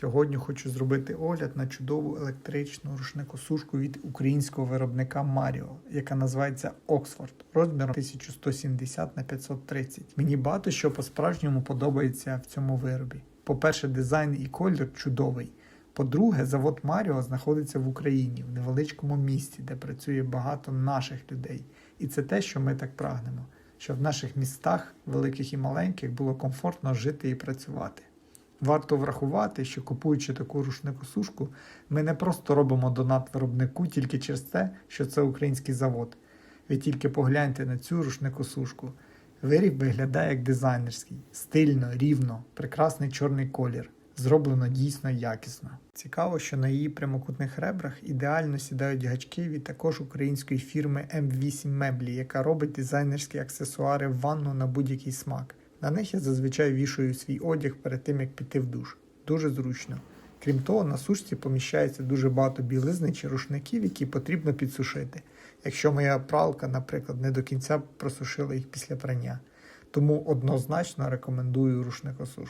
Сьогодні хочу зробити огляд на чудову електричну рушникосушку від українського виробника Маріо, яка називається Oxford розміром 1170 на 530. Мені багато що по-справжньому подобається в цьому виробі. По-перше, дизайн і колір чудовий. По-друге, завод Маріо знаходиться в Україні, в невеличкому місті, де працює багато наших людей. І це те, що ми так прагнемо, щоб в наших містах, великих і маленьких, було комфортно жити і працювати. Варто врахувати, що купуючи таку рушникосушку, ми не просто робимо донат виробнику тільки через те, що це український завод. Ви тільки погляньте на цю рушникосушку. Виріб виглядає як дизайнерський, стильно, рівно, прекрасний чорний колір. Зроблено дійсно якісно. Цікаво, що на її прямокутних ребрах ідеально сідають гачки від також української фірми M8 Меблі, яка робить дизайнерські аксесуари в ванну на будь-який смак. На них я зазвичай вішаю свій одяг перед тим, як піти в душ. Дуже зручно. Крім того, на сушці поміщається дуже багато білизни чи рушників, які потрібно підсушити, якщо моя пралка, наприклад, не до кінця просушила їх після прання. Тому однозначно рекомендую рушникосушку.